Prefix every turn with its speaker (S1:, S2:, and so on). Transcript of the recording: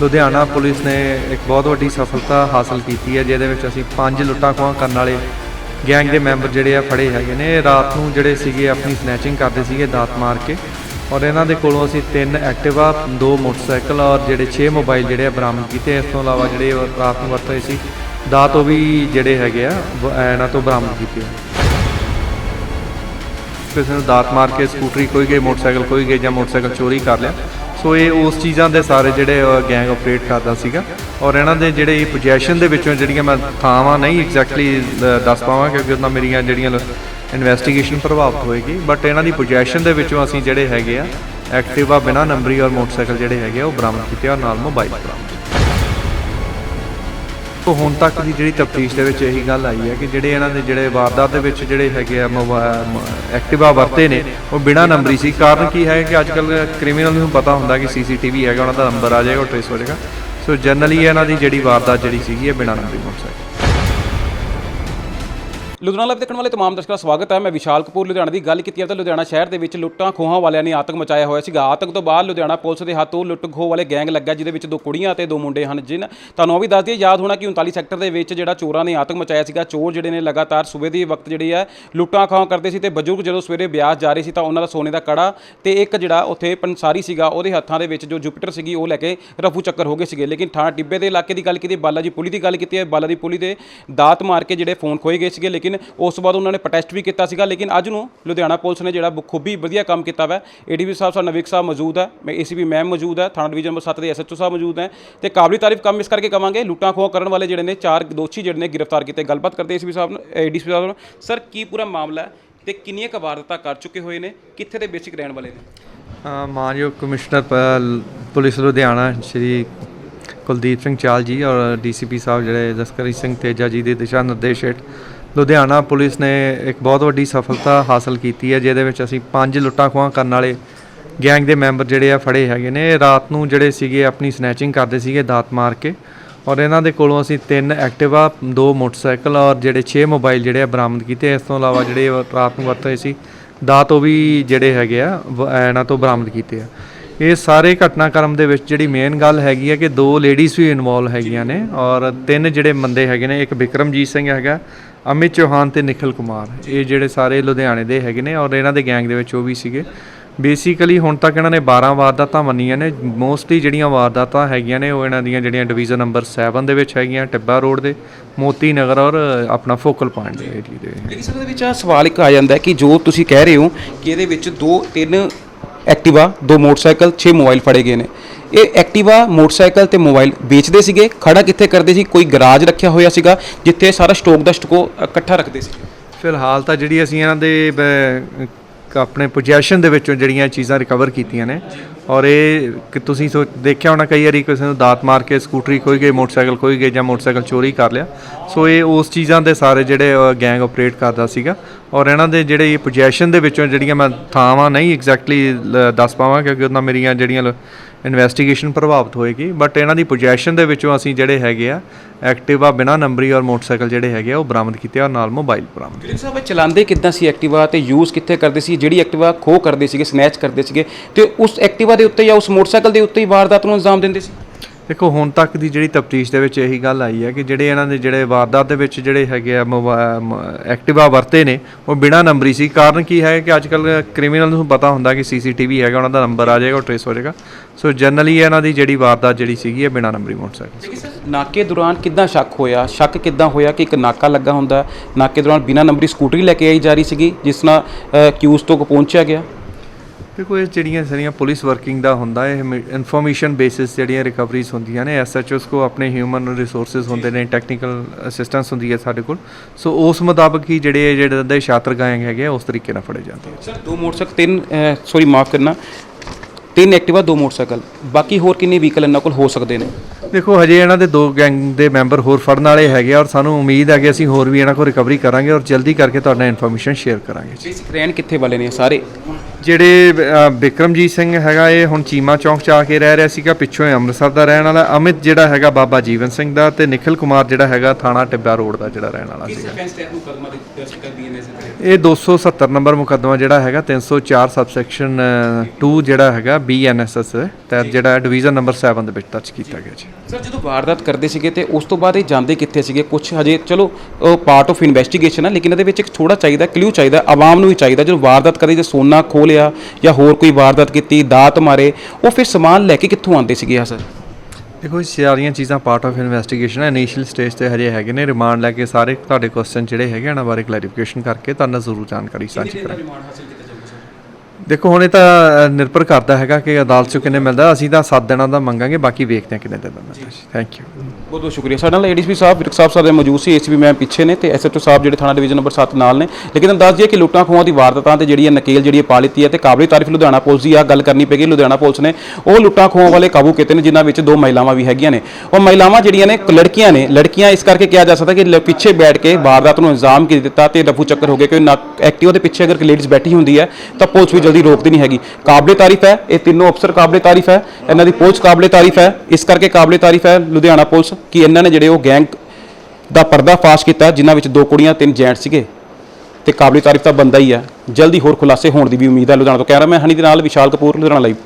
S1: Ludhiana police ਨੇ ਇੱਕ ਬਹੁਤ ਵੱਡੀ ਸਫਲਤਾ ਹਾਸਲ ਕੀਤੀ ਹੈ, ਜਿਹਦੇ ਵਿੱਚ ਅਸੀਂ ਪੰਜ ਲੁੱਟਾਂ ਖੋਹਾਂ ਕਰਨ ਵਾਲੇ ਗੈਂਗ ਦੇ ਮੈਂਬਰ ਜਿਹੜੇ ਆ ਫੜੇ ਹੈਗੇ ਨੇ। ਰਾਤ ਨੂੰ ਜਿਹੜੇ ਸੀਗੇ ਆਪਣੀ ਸਨੈਚਿੰਗ ਕਰਦੇ ਸੀਗੇ ਦਾਤ ਮਾਰ ਕੇ ਔਰ ਇਹਨਾਂ ਦੇ ਕੋਲੋਂ ਅਸੀਂ ਤਿੰਨ ਐਕਟਿਵਾ, ਦੋ ਮੋਟਰਸਾਈਕਲ ਔਰ ਜਿਹੜੇ 6 ਮੋਬਾਈਲ ਜਿਹੜੇ ਆ ਬਰਾਮਦ ਕੀਤੇ। ਇਸ ਤੋਂ ਇਲਾਵਾ ਜਿਹੜੇ ਰਾਤ ਨੂੰ ਵਰਤੇ ਸੀ, ਦਾਤ ਉਹ ਵੀ ਜਿਹੜੇ ਹੈਗੇ ਆ ਇਹਨਾਂ ਤੋਂ ਬਰਾਮਦ ਕੀਤੇ ਆ। ਕਿਸੇ ਨੂੰ ਦਾਤ ਮਾਰ ਕੇ ਸਕੂਟਰੀ ਕੋਈ ਗਏ ਮੋਟਰਸਾਈਕਲ ਕੋਈ ਗਏ ਜਾਂ ਮੋਟਰਸਾਈਕਲ ਚੋਰੀ ਕਰ ਲਿਆ ਸੋ ਇਹ ਉਸ ਚੀਜ਼ਾਂ ਦੇ ਸਾਰੇ ਜਿਹੜੇ ਗੈਂਗ ਆਪਰੇਟ ਕਰਦਾ ਸੀਗਾ। ਔਰ ਇਹਨਾਂ ਦੇ ਜਿਹੜੇ ਪੋਜੀਸ਼ਨ ਦੇ ਵਿੱਚੋਂ ਜਿਹੜੀਆਂ ਮੈਂ ਥਾਵਾਂ ਨਹੀਂ ਐਗਜ਼ੈਕਟਲੀ ਦੱਸ ਪਾਵਾਂ ਕਿਉਂਕਿ ਉਹਨਾਂ ਮੇਰੀਆਂ ਜਿਹੜੀਆਂ ਇਨਵੈਸਟੀਗੇਸ਼ਨ ਪ੍ਰਭਾਵਿਤ ਹੋਏਗੀ। ਬਟ ਇਹਨਾਂ ਦੀ ਪੋਜੀਸ਼ਨ ਦੇ ਵਿੱਚੋਂ ਅਸੀਂ ਜਿਹੜੇ ਹੈਗੇ ਆ ਐਕਟਿਵਾ ਬਿਨਾ ਨੰਬਰੀ ਔਰ ਮੋਟਰਸਾਈਕਲ ਜਿਹੜੇ ਹੈਗੇ ਆ, ਉਹ ਬਰਾਮਦ ਕੀਤੇ ਔਰ ਨਾਲ ਮੋਬਾਈਲ ਬਰਾਮਦ। ਤੋ ਹੁਣ ਤੱਕ ਦੀ ਜਿਹੜੀ ਤਫਤੀਸ਼ ਦੇ ਵਿੱਚ ਇਹੀ ਗੱਲ ਆਈ ਹੈ ਕਿ ਜਿਹੜੇ ਇਹਨਾਂ ਦੇ ਜਿਹੜੇ ਵਾਰਦਾਤ ਦੇ ਵਿੱਚ ਜਿਹੜੇ ਹੈਗੇ ਆ ਐਕਟਿਵਾ ਵਰਤੇ ਨੇ, ਉਹ ਬਿਨਾ ਨੰਬਰੀ ਸੀ। ਕਾਰਨ ਕੀ ਹੈ ਕਿ ਅੱਜ ਕੱਲ ਕ੍ਰਿਮੀਨਲ ਨੂੰ ਪਤਾ ਹੁੰਦਾ ਕਿ ਸੀਸੀਟੀਵੀ ਹੈਗਾ, ਉਹਨਾਂ ਦਾ ਨੰਬਰ ਆ ਜਾਏਗਾ, ਉਹ ਟ੍ਰੇਸ ਹੋ ਜਾਏਗਾ। ਸੋ ਜਨਰਲੀ ਇਹਨਾਂ ਦੀ ਜਿਹੜੀ ਵਾਰਦਾਤ ਜਿਹੜੀ ਸੀਗੀ, ਇਹ ਬਿਨਾ ਨੰਬਰੀ ਮੋਟਰਸਾਈਕਲ।
S2: ਲੁਧਿਆਣਾ ਲਾਈਵ ਦੇਖਣ ਵਾਲੇ ਤਮਾਮ ਦਰਸ਼ਕਾਂ ਦਾ ਸਵਾਗਤ ਹੈ। ਮੈਂ ਵਿਸ਼ਾਲ ਕਪੂਰ, ਲੁਧਿਆਣਾ ਦੀ ਗੱਲ ਕੀਤੀ ਹੈ ਤਾਂ ਲੁਧਿਆਣਾ ਸ਼ਹਿਰ ਦੇ ਵਿੱਚ ਲੁੱਟਾਂ ਖੋਹਾਂ ਵਾਲਿਆਂ ਨੇ ਆਤੰਕ ਮਚਾਇਆ ਹੋਇਆ ਸੀਗਾ। ਆਤੰਕ ਤੋਂ ਬਾਅਦ ਲੁਧਿਆਣਾ ਪੁਲਿਸ ਦੇ ਹੱਥੋਂ ਲੁੱਟ ਖੋਹ ਵਾਲੇ ਗੈਂਗ ਲੱਗਾ, ਜਿਹਦੇ ਵਿੱਚ ਦੋ ਕੁੜੀਆਂ ਅਤੇ ਦੋ ਮੁੰਡੇ ਹਨ, ਜਿਨ ਤੁਹਾਨੂੰ ਉਹ ਵੀ ਦੱਸ ਦਈਏ, ਯਾਦ ਹੋਣਾ ਕਿ 39 ਸੈਕਟਰ ਦੇ ਵਿੱਚ ਜਿਹੜਾ ਚੋਰਾਂ ਨੇ ਆਤੰਕ ਮਚਾਇਆ ਸੀਗਾ, ਚੋਰ ਜਿਹੜੇ ਨੇ ਲਗਾਤਾਰ ਸਵੇਰ ਦੇ ਵਕਤ ਜਿਹੜੀ ਹੈ ਲੁੱਟਾਂ ਖੋਹਾਂ ਕਰਦੇ ਸੀ ਤੇ ਬਜ਼ੁਰਗ ਜਦੋਂ ਸਵੇਰੇ ਬਿਆਸ ਜਾ ਰਹੇ ਸੀ ਤਾਂ ਉਹਨਾਂ ਦਾ ਸੋਨੇ ਦਾ ਕੜਾ ਤੇ ਇੱਕ ਜਿਹੜਾ ਉੱਥੇ ਪੰਸਾਰੀ ਸੀਗਾ, ਉਹਦੇ ਹੱਥਾਂ ਦੇ ਵਿੱਚ ਜੋ ਜੁਪੀਟਰ ਸੀਗੀ, ਉਹ ਲੈ ਕੇ ਰਫੂ ਚੱਕਰ ਹੋ ਗਏ ਸੀਗੇ। ਲੇਕਿਨ ਥਾਣਾ ਟਿੱਬੇ ਦੇ ਇਲਾਕੇ ਦੀ ਗੱਲ ਕੀਤੀ, ਬਾਲਾ ਜੀ ਪੁਲੀ ਦੀ ਗੱਲ ਕੀਤੀ ਹੈ। ਬਾਲਾਜੀ ਪੁਲੀ ਦੇ ਦਾਤ ਮਾਰ ਕੇ ਜਿਹੜੇ ਫੋਨ ਖੋਏ ਗਏ ਸੀਗੇ, ਲੇਕਿਨ ਉਸ ਤੋਂ ਬਾਅਦ ਉਹਨਾਂ ਨੇ ਪ੍ਰੋਟੈਸਟ ਵੀ ਕੀਤਾ ਸੀਗਾ, ਲੇਕਿਨ ਅੱਜ ਨੂੰ ਲੁਧਿਆਣਾ ਪੁਲਿਸ ਨੇ ਜਿਹੜਾ ਬਖੂਬੀ ਵਧੀਆ ਕੰਮ ਕੀਤਾ ਵਾ ਏਡੀਵੀ ਸਾਹਿਬ ਸਾਡਾ ਨਵੀਕ ਸਾਹਿਬ ਮੌਜੂਦ ਹੈ ਮੈਂ ਏਸੀਪੀ ਮੈਮ ਮੌਜੂਦ ਹੈ ਥਾਣਾ ਡਿਵੀਜ਼ਨ ਨੰਬਰ 7 ਦੇ ਐਸਐਚਓ ਸਾਹਿਬ ਮੌਜੂਦ ਹੈ ਤੇ ਕਾਬਲੀ ਤਾਰੀਫ ਕੰਮ ਇਸ ਕਰਕੇ ਕਵਾਂਗੇ, ਲੁੱਟਾਂ ਖੋਹ ਕਰਨ ਵਾਲੇ ਜਿਹੜੇ ਨੇ, ਚਾਰ ਦੋਸ਼ੀ ਜਿਹੜੇ ਨੇ ਗ੍ਰਿਫਤਾਰ ਕੀਤੇ। ਗੱਲਬਾਤ ਕਰਦੇ ਏਸੀਪੀ ਸਾਹਿਬ ਨਾਲ ਏਡੀਸੀ ਸਾਹਿਬ ਨੂੰ। ਸਰ, ਕੀ ਪੂਰਾ ਮਾਮਲਾ ਹੈ ਤੇ ਕਿੰਨੀਆਂ ਕੁ ਕਰ ਚੁੱਕੇ ਹੋਏ ਨੇ, ਕਿੱਥੇ ਦੇ ਬੇਸਿਕ ਰਹਿਣ ਵਾਲੇ ਨੇ?
S1: ਮਾਨਯੋਗ ਕਮਿਸ਼ਨਰ ਪੁਲਿਸ ਲੁਧਿਆਣਾ, ਸ਼੍ਰੀ ਕੁਲਦੀਪ ਸਿੰਘ ਚਾਲ ਜੀ ਔਰ ਡੀਸੀਪੀ ਸਾਹਿਬ ਜਿਹੜੇ ਜਸਕਰੀ ਸਿੰਘ ਤੇਜਾ ਜੀ ਦੇ ਦਿਸ਼ਾ ਨਿਰਦੇਸ਼ ਹੇਠ ਲੁਧਿਆਣਾ ਪੁਲਿਸ ਨੇ ਇੱਕ ਬਹੁਤ ਵੱਡੀ ਸਫਲਤਾ ਹਾਸਲ ਕੀਤੀ ਹੈ, ਜਿਹਦੇ ਵਿੱਚ ਅਸੀਂ ਪੰਜ ਲੁੱਟਾਂ ਖੋਹਾਂ ਕਰਨ ਵਾਲੇ ਗੈਂਗ ਦੇ ਮੈਂਬਰ ਜਿਹੜੇ ਆ ਫੜੇ ਹੈਗੇ ਨੇ। ਰਾਤ ਨੂੰ ਜਿਹੜੇ ਸੀਗੇ, ਆਪਣੀ ਸਨੈਚਿੰਗ ਕਰਦੇ ਸੀਗੇ ਦਾਤ ਮਾਰ ਕੇ ਔਰ ਇਹਨਾਂ ਦੇ ਕੋਲੋਂ ਅਸੀਂ ਤਿੰਨ ਐਕਟਿਵਾ, ਦੋ ਮੋਟਰਸਾਈਕਲ ਔਰ ਜਿਹੜੇ 6 ਮੋਬਾਈਲ ਜਿਹੜੇ ਆ ਬਰਾਮਦ ਕੀਤੇ। ਇਸ ਤੋਂ ਇਲਾਵਾ ਜਿਹੜੇ ਰਾਤ ਨੂੰ ਵਰਤੇ ਸੀ, ਦਾਤ ਉਹ ਵੀ ਜਿਹੜੇ ਹੈਗੇ ਆ ਇਹਨਾਂ ਤੋਂ ਬਰਾਮਦ ਕੀਤੇ ਆ। ਇਹ ਸਾਰੇ ਘਟਨਾਕ੍ਰਮ ਦੇ ਵਿੱਚ ਜਿਹੜੀ ਮੇਨ ਗੱਲ ਹੈਗੀ ਹੈ ਕਿ ਦੋ ਲੇਡੀਜ਼ ਵੀ ਇਨਵੋਲ ਹੈਗੀਆਂ ਨੇ ਔਰ ਤਿੰਨ ਜਿਹੜੇ ਬੰਦੇ ਹੈਗੇ ਨੇ, ਇੱਕ ਵਿਕਰਮਜੀਤ ਸਿੰਘ ਹੈਗਾ ਅਮਿਤ ਚੌਹਾਨ ਤੇ ਨਿਖਿਲ ਕੁਮਾਰ। ਇਹ ਜਿਹੜੇ ਸਾਰੇ ਲੁਧਿਆਣੇ ਦੇ ਹੈਗੇ ਨੇ ਔਰ ਇਹਨਾਂ ਦੇ ਗੈਂਗ ਦੇ ਵਿੱਚ ਉਹ ਵੀ ਸੀਗੇ। ਬੇਸਿਕਲੀ ਹੁਣ ਤੱਕ ਇਹਨਾਂ ਨੇ 12 ਵਾਰਦਾਤਾਂ ਮੰਨੀਆਂ ਨੇ। ਮੋਸਟਲੀ ਜਿਹੜੀਆਂ ਵਾਰਦਾਤਾਂ ਹੈਗੀਆਂ ਨੇ ਉਹ ਇਹਨਾਂ ਦੀਆਂ ਜਿਹੜੀਆਂ ਡਿਵੀਜ਼ਨ ਨੰਬਰ 7 ਦੇ ਵਿੱਚ ਹੈਗੀਆਂ, ਟਿੱਬਾ ਰੋਡ ਦੇ, ਮੋਤੀ ਨਗਰ ਔਰ ਆਪਣਾ ਫੋਕਲ ਪੁਆਇੰਟ ਦੇ ਏਰੀਆ ਦੇ।
S2: ਲੇਕਿਨ ਸਰ ਇਹਦੇ ਵਿੱਚ ਆ ਸਵਾਲ ਇੱਕ ਆ ਜਾਂਦਾ ਹੈ ਕਿ ਜੋ ਤੁਸੀਂ ਕਹਿ ਰਹੇ ਹੋ ਕਿ ਇਹਦੇ ਵਿੱਚ ਦੋ, ਤਿੰਨ ਐਕਟਿਵਾ, ਦੋ ਮੋਟਰਸਾਈਕਲ 6 ਮੋਬਾਈਲ ਫੜੇ ਗਏ ਨੇ। ਇਹ ਐਕਟਿਵਾ, ਮੋਟਰਸਾਈਕਲ ਤੇ ਮੋਬਾਈਲ ਵੇਚਦੇ ਸੀਗੇ, ਖੜਾ ਕਿੱਥੇ ਕਰਦੇ ਸੀ, ਕੋਈ ਗਰਾਜ ਰੱਖਿਆ ਹੋਇਆ ਸੀਗਾ, ਜਿੱਥੇ ਸਾਰਾ ਸਟਾਕ ਦਾ ਸਟਕੋ ਇਕੱਠਾ ਰੱਖਦੇ ਸੀ।
S1: ਫਿਲਹਾਲ ਤਾਂ ਜਿਹੜੀ ਅਸੀਂ ਇਹਨਾਂ ਦੇ ਆਪਣੇ ਪੋਜੀਸ਼ਨ ਦੇ ਵਿੱਚੋਂ ਜਿਹੜੀਆਂ ਚੀਜ਼ਾਂ ਰਿਕਵਰ ਕੀਤੀਆਂ ਨੇ ਔਰ ਇਹ ਕਿ ਤੁਸੀਂ ਸੋ ਦੇਖਿਆ ਹੋਣਾ ਕਈ ਵਾਰੀ ਕਿਸੇ ਨੂੰ ਦਾਤ ਮਾਰ ਕੇ ਸਕੂਟਰੀ ਖੋਈ ਗਈ, ਮੋਟਰਸਾਈਕਲ ਖੋਈ ਗਈ ਜਾਂ ਮੋਟਰਸਾਈਕਲ ਚੋਰੀ ਕਰ ਲਿਆ। ਸੋ ਇਹ ਉਸ ਚੀਜ਼ਾਂ ਦੇ ਸਾਰੇ ਜਿਹੜੇ ਗੈਂਗ ਆਪਰੇਟ ਕਰਦਾ ਸੀਗਾ। ਔਰ ਇਹਨਾਂ ਦੇ ਜਿਹੜੇ ਇਹ ਪੋਜੀਸ਼ਨ ਦੇ ਵਿੱਚੋਂ ਜਿਹੜੀਆਂ ਮੈਂ ਥਾਵਾਂ ਨਹੀਂ ਐਗਜ਼ੈਕਟਲੀ ਦੱਸ ਪਾਵਾਂ ਕਿਉਂਕਿ ਉਹਨਾਂ ਮੇਰੀਆਂ ਜਿਹੜੀਆਂ ਇਨਵੈਸਟੀਗੇਸ਼ਨ ਪ੍ਰਭਾਵਿਤ ਹੋਏਗੀ ਬਟ ਇਹਨਾਂ ਦੀ ਪੋਜੀਸ਼ਨ ਦੇ ਵਿੱਚੋਂ ਅਸੀਂ ਜਿਹੜੇ ਹੈਗੇ ਆ ਐਕਟਿਵਾ ਬਿਨਾ ਨੰਬਰੀ ਔਰ ਮੋਟਰਸਾਈਕਲ ਜਿਹੜੇ ਹੈਗੇ ਆ, ਉਹ ਬਰਾਮਦ ਕੀਤੇ ਔਰ ਨਾਲ ਮੋਬਾਈਲ ਬਰਾਮਦ
S2: ਕੀਤੇ ਸਾਹਿਬ ਚਲਾਉਂਦੇ ਕਿੱਦਾਂ ਸੀ ਐਕਟਿਵਾ ਤੇ ਯੂਜ਼ ਕਿੱਥੇ ਕਰਦੇ ਸੀ? ਜਿਹੜੀ ਐਕਟਿਵਾ ਖੋ ਕਰਦੇ ਸੀਗੇ ਸਨੈਚ ਕਰਦੇ ਸੀਗੇ, ਤੇ ਉਸ ਐਕਟਿਵਾ ਦੇ ਉੱਤੇ ਜਾਂ ਉਸ ਮੋਟਰਸਾਈਕਲ ਦੇ ਉੱਤੇ ਹੀ ਵਾਰਦਾਤ ਨੂੰ ਅੰਜਾਮ ਦਿੰਦੇ ਸੀ?
S1: ਦੇਖੋ, ਹੁਣ ਤੱਕ ਦੀ ਜਿਹੜੀ ਤਫਤੀਸ਼ ਦੇ ਵਿੱਚ ਇਹੀ ਗੱਲ ਆਈ ਹੈ ਕਿ ਜਿਹੜੇ ਇਹਨਾਂ ਦੇ ਜਿਹੜੇ ਵਾਰਦਾਤ ਦੇ ਵਿੱਚ ਜਿਹੜੇ ਹੈਗੇ ਆ, ਮੋਬਾ- ਐਕਟਿਵਾ ਵਰਤੇ ਨੇ, ਉਹ ਬਿਨਾ ਨੰਬਰੀ ਸੀ। ਕਾਰਨ ਕੀ ਹੈ ਕਿ ਅੱਜ ਕੱਲ ਕ੍ਰਿਮੀਨਲ ਨੂੰ ਪਤਾ ਹੁੰਦਾ ਕਿ ਸੀਸੀਟੀਵੀ ਹੈਗਾ, ਉਹਨਾਂ ਦਾ ਨੰਬਰ ਆ ਜਾਏਗਾ, ਉਹ ਟ੍ਰੇਸ ਹੋ ਜਾਏਗਾ। ਸੋ ਜਨਰਲੀ ਇਹਨਾਂ ਦੀ ਜਿਹੜੀ ਵਾਰਦਾਤ ਜਿਹੜੀ ਸੀਗੀ, ਇਹ ਬਿਨਾ ਨੰਬਰੀ ਮੋਟਰਸਾਈਕਲ
S2: ਲੇਕਿਨ ਨਾਕੇ ਦੌਰਾਨ ਕਿੱਦਾਂ ਸ਼ੱਕ ਹੋਇਆ? ਸ਼ੱਕ ਕਿੱਦਾਂ ਹੋਇਆ ਕਿ ਇੱਕ ਨਾਕਾ ਲੱਗਾ ਹੁੰਦਾ? ਨਾਕੇ ਦੌਰਾਨ ਬਿਨਾਂ ਨੰਬਰੀ ਸਕੂਟਰੀ ਲੈ ਕੇ ਆਈ ਜਾ ਰਹੀ ਸੀਗੀ, ਜਿਸ ਨਾਲ ਕਿਊਜ਼ ਤੋਂ ਪਹੁੰਚਿਆ ਗਿਆ?
S1: ਦੇਖੋ ਇਹ ਜਿਹੜੀਆਂ ਸਾਰੀਆਂ ਪੁਲਿਸ ਵਰਕਿੰਗ ਦਾ ਹੁੰਦਾ ਹੈ ਇਨਫੋਰਮੇਸ਼ਨ ਬੇਸਿਸ ਜਿਹੜੀਆਂ ਰਿਕਵਰੀਜ਼ ਹੁੰਦੀਆਂ ਨੇ ਐਸਐਚਓਸ ਕੋ ਆਪਣੇ ਹਿਊਮਨ ਰਿਸੋਰਸਸ ਹੁੰਦੇ ਨੇ ਟੈਕਨੀਕਲ ਅਸਿਸਟੈਂਸ ਹੁੰਦੀ ਹੈ ਸਾਡੇ ਕੋਲ। ਸੋ ਉਸ ਮੁਤਾਬਕ ਹੀ ਜਿਹੜੇ ਜਿਹੜੇ ਦੇ ਛਾਤਰ ਗਾਇਕ ਹੈਗੇ ਉਸ ਤਰੀਕੇ ਨਾਲ ਫੜੇ ਜਾਂਦੇ
S2: ਸਰ ਦੋ ਮੋਟਰਸਾਈਕਲ ਤਿੰਨ ਸੌਰੀ ਮਾਫ ਕਰਨਾ। ਤਿੰਨ ਐਕਟਿਵਾ ਦੋ ਮੋਟਰਸਾਈਕਲ। ਬਾਕੀ ਹੋਰ ਕਿੰਨੇ ਵਹੀਕਲ ਇਹਨਾਂ ਕੋਲ ਹੋ ਸਕਦੇ ਨੇ?
S1: ਦੇਖੋ ਹਜੇ ਇਹਨਾਂ ਦੇ ਦੋ ਗੈਂਗ ਦੇ ਮੈਂਬਰ ਹੋਰ ਫੜਨ ਵਾਲੇ ਹੈਗੇ ਔਰ ਸਾਨੂੰ ਉਮੀਦ ਹੈ ਕਿ ਅਸੀਂ ਹੋਰ ਵੀ ਇਹਨਾਂ ਕੋਲ ਰਿਕਵਰੀ ਕਰਾਂਗੇ ਔਰ ਜਲਦੀ ਕਰਕੇ ਤੁਹਾਡੇ ਇਨਫੋਰਮੇਸ਼ਨ ਸ਼ੇਅਰ ਕਰਾਂਗੇ।
S2: ਬੇਸਿਕ ਰਹਿਣ ਕਿੱਥੇ ਵਾਲੇ ਨੇ ਸਾਰੇ?
S1: ਜਿਹੜੇ ਬਿਕਰਮਜੀਤ ਸਿੰਘ ਹੈਗਾ ਇਹ ਹੁਣ ਚੀਮਾ ਚੌਂਕ ਚ ਆ ਕੇ ਰਹਿ ਰਿਹਾ ਸੀਗਾ ਪਿੱਛੋਂ ਇਹ ਅੰਮ੍ਰਿਤਸਰ ਦਾ ਰਹਿਣ ਵਾਲਾ ਅਮਿਤ ਜਿਹੜਾ ਹੈਗਾ ਬਾਬਾ ਜੀਵਨ ਸਿੰਘ ਦਾ ਤੇ ਨਿਖਿਲ ਕੁਮਾਰ ਜਿਹੜਾ ਹੈਗਾ ਥਾਣਾ ਟਿੱਬਾ ਰੋਡ ਦਾ ਜਿਹੜਾ ਰਹਿਣ ਵਾਲਾ ਸੀਗਾ। ਇਹ 270 ਨੰਬਰ ਮੁਕੱਦਮਾ ਜਿਹੜਾ ਹੈਗਾ 304 ਸਬਸੈਕਸ਼ਨ 2 ਜਿਹੜਾ ਹੈਗਾ ਬੀਐਨਐਸਐਸ ਤਹਿਤ ਜਿਹੜਾ ਡਿਵੀਜ਼ਨ ਨੰਬਰ 7 ਦੇ ਵਿੱਚ ਦਰਜ ਕੀਤਾ ਗਿਆ ਜੀ।
S2: ਸਰ ਜਦੋਂ ਵਾਰਦਾਤ ਕਰਦੇ ਸੀਗੇ ਤੇ ਉਸ ਤੋਂ ਬਾਅਦ ਇਹ ਜਾਂਦੇ ਕਿੱਥੇ ਸੀਗੇ? ਕੁਝ ਹਜੇ ਚਲੋ ਪਾਰਟ ਆਫ ਇਨਵੈਸਟੀਗੇਸ਼ਨ ਹੈ ਲੇਕਿਨ ਇਹਦੇ ਵਿੱਚ ਇੱਕ ਥੋੜਾ ਚਾਹੀਦਾ ਕਲੂ ਚਾਹੀਦਾ ਆਵਾਮ ਨੂੰ ਵੀ ਚਾਹੀਦਾ ਜਦੋਂ ਵਾਰਦਾਤ ਕਰੇ ਜੇ ਸੋਨਾ ਖੋਹ ਲਿਆ ਜਾਂ ਹੋਰ ਕੋਈ ਵਾਰਦਾਤ ਕੀਤੀ ਦਾਤ ਮਾਰੇ ਉਹ ਫਿਰ ਸਮਾਨ ਲੈ ਕੇ ਕਿੱਥੋਂ ਆਉਂਦੇ ਸੀਗੇ ਆ ਸਰ?
S1: ਦੇਖੋ ਇਹ ਸਾਰੀਆਂ ਚੀਜ਼ਾਂ ਪਾਰਟ ਆਫ ਇਨਵੈਸਟੀਗੇਸ਼ਨ ਹੈ ਇਨੀਸ਼ੀਅਲ ਸਟੇਜ ਤੇ ਹਜੇ ਹੈਗੇ ਨੇ ਰਿਮਾਂਡ ਲੈ ਕੇ ਸਾਰੇ ਤੁਹਾਡੇ ਕੁਐਸਚਨ ਜਿਹੜੇ ਹੈਗੇ ਇਹਨਾਂ ਬਾਰੇ ਕਲੈਰੀਫਿਕੇਸ਼ਨ ਕਰਕੇ ਤੁਹਾਨੂੰ ਜ਼ਰੂਰ ਜਾਣਕਾਰੀ ਸਾਂਝੀ ਕਰਾਂਗੇ। ਦੇਖੋ ਹੁਣ ਇਹ ਤਾਂ ਨਿਰਭਰ ਕਰਦਾ ਹੈਗਾ ਕਿ ਅਦਾਲਤ ਚੋਂ ਕਿੰਨੇ ਮਿਲਦਾ। ਅਸੀਂ ਤਾਂ 7 ਦਿਨਾਂ ਦਾ ਮੰਗਾਂਗੇ ਬਾਕੀ ਵੇਖਦੇ ਹਾਂ ਕਿੰਨੇ ਦਿਨ ਦਾ ਮਿਲਦਾ ਥੈਂਕ ਯੂ
S2: ਬਹੁਤ ਬਹੁਤ ਸ਼ੁਕਰੀਆ। ਸਾਡੇ ਨਾਲ ਏਡੀਸਪੀ ਸਾਹਿਬ ਵਿਰਕ ਸਾਹਿਬ ਸਾਡੇ ਮੌਜੂਦ ਸੀ ਏਸੀਪੀ ਮੈਂ ਪਿੱਛੇ ਨੇ ਤੇ ਐਸਐਚਓ ਸਾਹਿਬ ਜਿਹੜੇ ਥਾਣਾ ਡਿਵੀਜ਼ਨ ਨੰਬਰ 7 ਨਾਲ ਨੇ। ਲੇਕਿਨ ਦੱਸ ਦਈਏ ਕਿ ਲੁੱਟਾਂ ਖੋਹਾਂ ਦੀ ਵਾਰਦਾਤਾਂ ਤੇ ਜਿਹੜੀ ਨਕੇਲ ਜਿਹੜੀ ਪਾ ਲਿੱਤੀ ਹੈ ਤੇ ਕਾਬਲੇ ਤਾਰੀਫ ਲੁਧਿਆਣਾ ਪੁਲਿਸ ਦੀ ਆ ਗੱਲ ਕਰਨੀ ਪੈਗੀ ਲੁਧਿਆਣਾ ਪੁਲਿਸ ਨੇ ਉਹ ਲੁੱਟਾਂ ਖੋਹਾਂ ਵਾਲੇ ਕਾਬੂ ਕੀਤੇ ਨੇ ਜਿਨ੍ਹਾਂ ਵਿੱਚ ਦੋ ਮਹਿਲਾਵਾਂ ਵੀ ਹੈਗੀਆਂ ਨੇ। ਉਹ ਮਹਿਲਾਵਾਂ ਜਿਹੜੀਆਂ ਨੇ ਲੜਕੀਆਂ ਨੇ। ਲੜਕੀਆਂ ਇਸ ਕਰਕੇ ਕਿਹਾ ਜਾ ਸਕਦਾ ਕਿ ਪਿੱਛੇ ਬੈਠ ਕੇ ਵਾਰਦਾਤ ਨੂੰ ਇੰਜ਼ਾਮ ਕੀ ਦਿੱਤਾ ਤੇ ਰਫੂ ਚੱਕਰ ਹੋ ਗਿਆ ਕਿ ਐਕਟਿਵਾ ਦੇ ਪਿੱਛੇ ਅਗਰ ਲੇਡੀਜ਼ ਬੈਠੀ ਹੁੰਦੀ ਹੈ ਤਾਂ ਪੁਲਿਸ ਵੀ ਜਲਦੀ ਰੋਕਦੀ ਨਹੀਂ ਹੈਗੀ। ਕਾਬਲੇ ਤਾਰੀਫ ਹੈ, ਇਹ ਤਿੰਨੋਂ ਅਫਸਰ ਕਾਬਲੇ ਤਾਰੀਫ ਹੈ, ਇਹਨਾਂ ਦੀ ਪਹੁੰਚ ਕਾਬਲੇ ਤਾਰੀਫ ਹੈ। ਇਸ ਕਰਕੇ ਕਾਬਲੇ ਤਾਰੀਫ ਹੈ ਲੁਧਿਆਣਾ ਪੁਲਿਸ ਕਿ ਇਹਨਾਂ ਨੇ ਜਿਹੜੇ ਉਹ ਗੈਂਗ ਦਾ ਪਰਦਾ ਫਾਸ਼ ਕੀਤਾ, ਜਿਨ੍ਹਾਂ ਵਿੱਚ ਦੋ ਕੁੜੀਆਂ, ਤਿੰਨ ਜੈਂਟ ਸੀਗੇ। ਤੇ ਕਾਬਲੇ ਤਾਰੀਫ ਤਾਂ ਬੰਦਾ ਹੀ ਹੈ। ਜਲਦੀ ਹੋਰ ਖੁਲਾਸੇ ਹੋਣ ਦੀ ਵੀ ਉਮੀਦ ਹੈ। ਲੁਧਿਆਣਾ ਤੋਂ ਕਹਿ ਹਨੀ ਦੇ ਨਾਲ ਵਿਸ਼ਾਲ ਕਪੂਰ, ਲੁਧਿਆਣਾ ਲਾਈਵ।